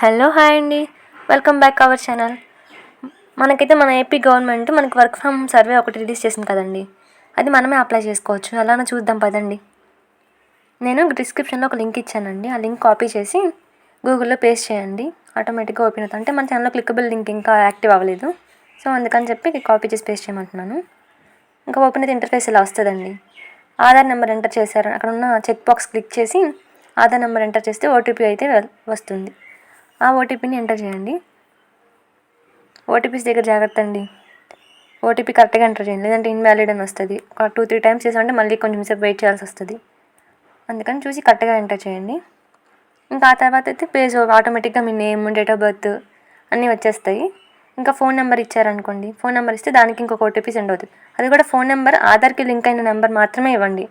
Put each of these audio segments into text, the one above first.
Hello hi అండి. Welcome back our channel మనకైతే మన ఏపీ గవర్నమెంట్ మనకి వర్క్ ఫ్రమ్ సర్వే ఒకటి రిలీజ్ చేసింది కదండి. అది మనమే అప్లై చేసుకోవచ్చు. అలానే చూద్దాం పదండి. నేను డిస్క్రిప్షన్లో ఒక లింక్ ఇచ్చానండి. ఆ లింక్ కాపీ చేసి గూగుల్లో పేస్ట్ చేయండి. ఆటోమేటిక్గా ఓపెన్ అవుతుంది. అంటే మన ఛానల్లో క్లిక్కబుల్ లింక్ ఇంకా యాక్టివ్ అవ్వలేదు. సో అందుకని చెప్పి కాపీ చేసి పేస్ట్ చేయమంటున్నాను. ఇంకా ఓపెన్ అయితే ఇంటర్ఫేస్ ఇలా వస్తుందండి. ఆధార్ నెంబర్ ఎంటర్ చేశారు. అక్కడ ఉన్న చెక్ బాక్స్ క్లిక్ చేసి ఆధార్ నెంబర్ ఎంటర్ చేస్తే ఓటీపీ అయితే వస్తుంది. ఆ ఓటీపీని ఎంటర్ చేయండి. ఓటీపీస్ దగ్గర జాగ్రత్త అండి. ఓటీపీ కరెక్ట్గా ఎంటర్ చేయండి. లేదంటే ఇన్వాలిడ్ అని వస్తుంది. ఒక టూ త్రీ టైమ్స్ చేసామంటే మళ్ళీ కొంచెం సేపు వెయిట్ చేయాల్సి వస్తుంది. అందుకని చూసి కరెక్ట్గా ఎంటర్ చేయండి. ఇంకా ఆ తర్వాత అయితే పేజ్ ఆటోమేటిక్గా మీ నేమ్ డేట్ ఆఫ్ బర్త్ అన్నీ వచ్చేస్తాయి. ఇంకా ఫోన్ నెంబర్ ఇచ్చారనుకోండి. ఫోన్ నెంబర్ ఇస్తే దానికి ఇంకొక ఓటీపీ సెండ్ అవుతుంది. అది కూడా ఫోన్ నెంబర్ ఆధార్కి లింక్ అయిన నెంబర్ మాత్రమే ఇవ్వండి.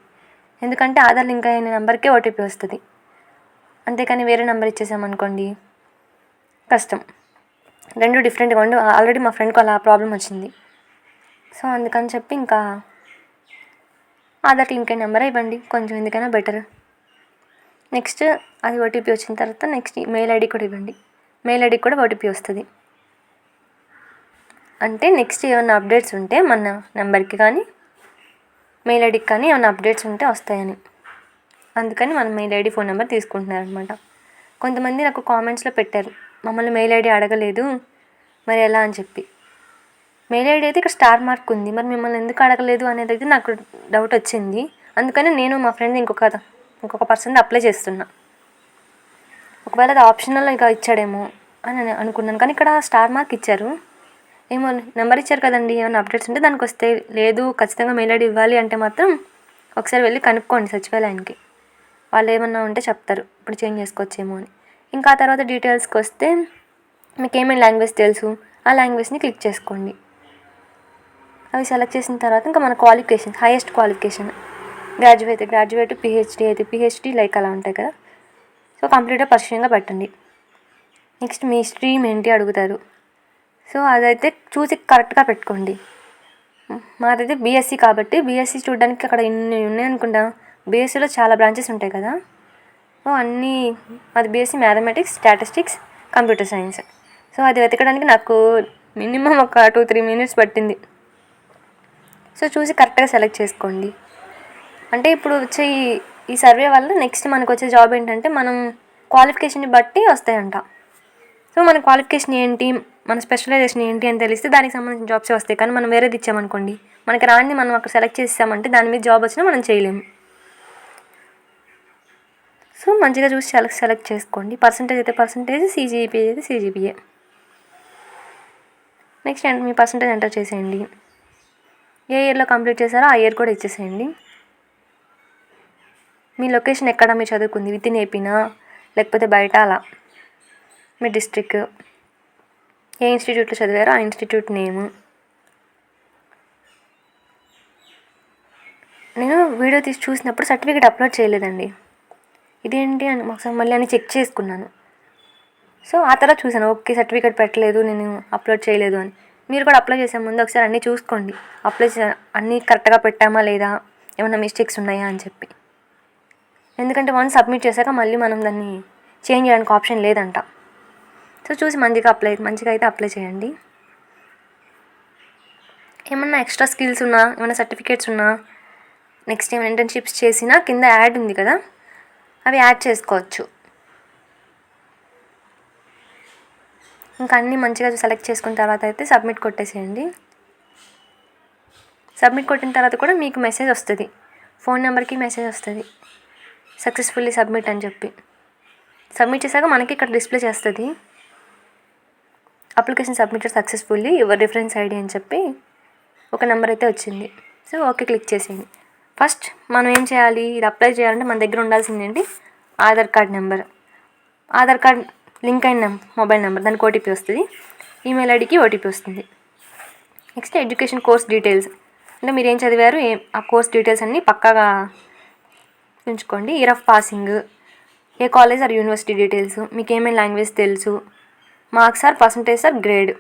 ఎందుకంటే ఆధార్ లింక్ అయిన నెంబర్కే ఓటీపీ వస్తుంది. అంతేకాని వేరే నెంబర్ ఇచ్చేసామనుకోండి. కష్టం. రెండు డిఫరెంట్గా ఉండి. ఆల్రెడీ మా ఫ్రెండ్కి అలా ప్రాబ్లం వచ్చింది. సో అందుకని చెప్పి ఇంకా ఆధార్ లింక్ అయిన నెంబర్ ఇవ్వండి. కొంచెం ఎందుకైనా బెటర్ నెక్స్ట్ అది ఓటీపీ వచ్చిన తర్వాత నెక్స్ట్ మెయిల్ ఐడి కూడా ఇవ్వండి. మెయిల్ ఐడికి కూడా ఓటీపీ వస్తుంది. అంటే నెక్స్ట్ ఏమైనా అప్డేట్స్ ఉంటే మన నెంబర్కి కానీ మెయిల్ ఐడికి కానీ ఏమైనా అప్డేట్స్ ఉంటే వస్తాయని. అందుకని మన మెయిల్ ఐడి ఫోన్ నెంబర్ తీసుకుంటున్నారనమాట కొంతమంది నాకు కామెంట్స్లో పెట్టారు. మమ్మల్ని మెయిల్ ఐడి అడగలేదు. మరి ఎలా అని చెప్పి. మెయిల్ ఐడి అయితే ఇక్కడ స్టార్ మార్క్ ఉంది. మరి మిమ్మల్ని ఎందుకు అడగలేదు అనేది అయితే నాకు డౌట్ వచ్చింది. అందుకని నేను మా ఫ్రెండ్ ఇంకొక ఇంకొక పర్సన్ అప్లై చేస్తున్నా. ఒకవేళ అది ఆప్షనల్ ఇక ఇచ్చాడేమో అని అనుకున్నాను. కానీ ఇక్కడ స్టార్ మార్క్ ఇచ్చారు. ఏమో నెంబర్ ఇచ్చారు కదండి. ఏమైనా అప్డేట్స్ ఉంటే దానికి వస్తే లేదు ఖచ్చితంగా మెయిల్ ఐడి ఇవ్వాలి అంటే మాత్రం ఒకసారి వెళ్ళి కనుక్కోండి సచివాలయానికి. వాళ్ళు ఏమన్నా ఉంటే చెప్తారు. ఇప్పుడు చేంజ్ చేసుకోవచ్చేమో అని. ఇంకా ఆ తర్వాత డీటెయిల్స్కి వస్తే మీకు ఏమేమి లాంగ్వేజ్ తెలుసు ఆ లాంగ్వేజ్ని క్లిక్ చేసుకోండి. అవి సెలెక్ట్ చేసిన తర్వాత ఇంకా మన qualification highest qualification graduate graduate PhD అయితే పిహెచ్డీ లైక్ అలా ఉంటాయి కదా. సో కంప్లీట్గా పరిచయంగా పెట్టండి. నెక్స్ట్ మీ స్ట్రీమ్ ఏంటి అడుగుతారు. సో అదైతే చూసి కరెక్ట్గా పెట్టుకోండి. మాదైతే బీఎస్సీ కాబట్టి బీఎస్సీ చూడడానికి అక్కడ ఇన్ని ఉన్నాయి అనుకుంటా. బీఎస్సీలో చాలా బ్రాంచెస్ ఉంటాయి కదా. అన్నీ అది BSc mathematics statistics computer science. So అది వెతకడానికి నాకు మినిమం ఒక టూ త్రీ మినిట్స్ పట్టింది. సో చూసి కరెక్ట్గా సెలెక్ట్ చేసుకోండి. అంటే ఇప్పుడు వచ్చే ఈ ఈ సర్వే వల్ల నెక్స్ట్ మనకు వచ్చే జాబ్ ఏంటంటే మనం క్వాలిఫికేషన్ని బట్టి వస్తాయంట. సో మన క్వాలిఫికేషన్ ఏంటి మన స్పెషలైజేషన్ ఏంటి అని తెలిస్తే దానికి సంబంధించిన జాబ్స్ వస్తాయి. కానీ మనం వేరేది ఇచ్చామనుకోండి మనకి రాని మనం అక్కడ సెలెక్ట్ చేసామంటే దాని మీద జాబ్ వచ్చినా మనం చేయలేము. సో మంచిగా చూసి సెలెక్ట్ సెలెక్ట్ చేసుకోండి. పర్సంటేజ్ అయితే పర్సంటేజ్ సీజీపీ అయితే సీజీపీఏ నెక్స్ట్ మీ పర్సంటేజ్ ఎంటర్ చేసేయండి. ఏ ఇయర్లో కంప్లీట్ చేశారో ఆ ఇయర్ కూడా ఇచ్చేసేయండి. మీ లొకేషన్ ఎక్కడ మీరు చదువుకుంది? విత్ ఇన్ ఏపీనా? లేకపోతే బయట అలా? మీ డిస్ట్రిక్ట్? ఏ ఇన్స్టిట్యూట్లో చదివారో ఆ ఇన్స్టిట్యూట్ నేము? నేను వీడియో తీసి చూసినప్పుడు సర్టిఫికేట్ అప్లోడ్ చేయలేదండి. ఇదేంటి అని ఒకసారి మళ్ళీ అని చెక్ చేసుకున్నాను. సో ఆ తర్వాత చూసాను ఓకే సర్టిఫికేట్ పెట్టలేదు నేను అప్లోడ్ చేయలేదు అని. మీరు కూడా అప్లై చేసే ముందు ఒకసారి అన్నీ చూసుకోండి. అప్లై చే అన్నీ కరెక్ట్గా పెట్టామా లేదా? ఏమైనా మిస్టేక్స్ ఉన్నాయా అని చెప్పి. ఎందుకంటే వన్ సబ్మిట్ చేశాక మళ్ళీ మనం దాన్ని చేంజ్ చేయడానికి ఆప్షన్ లేదంట. సో చూసి మంచిగా అప్లై మంచిగా అయితే అప్లై చేయండి. ఏమన్నా ఎక్స్ట్రా స్కిల్స్ ఉన్నా ఏమైనా సర్టిఫికేట్స్ ఉన్నా నెక్స్ట్ ఏమైనా ఇంటర్న్షిప్స్ చేసినా కింద యాడ్ ఉంది కదా అవి యాడ్ చేసుకోవచ్చు. ఇంకా అన్నీ మంచిగా సెలెక్ట్ చేసుకున్న తర్వాత అయితే సబ్మిట్ కొట్టేసేయండి. సబ్మిట్ కొట్టిన తర్వాత కూడా మీకు మెసేజ్ వస్తుంది. ఫోన్ నెంబర్కి మెసేజ్ వస్తుంది. సక్సెస్ఫుల్లీ సబ్మిట్ అని చెప్పి. సబ్మిట్ చేశాక మనకి ఇక్కడ డిస్ప్లే చేస్తుంది. Application submitted successfully your reference ID అని చెప్పి ఒక నెంబర్ అయితే వచ్చింది. సో ఓకే క్లిక్ చేసేయండి. ఫస్ట్ మనం ఏం చేయాలి? ఇది అప్లై చేయాలంటే మన దగ్గర ఉండాల్సింది ఏంటి? Aadhaar card number. Aadhaar card link అయిన మొబైల్ నెంబర్. దానికి ఓటీపీ వస్తుంది. ఈమెయిల్ ఐడికి ఓటీపీ వస్తుంది. Next education course details. అంటే మీరు ఏం చదివారు? ఏం ఆ కోర్స్ డీటెయిల్స్ అన్నీ పక్కాగా ఉంచుకోండి. Year of passing. A college or university details? మీకు ఏమేమి లాంగ్వేజ్ తెలుసు? Marks or percentage or grade?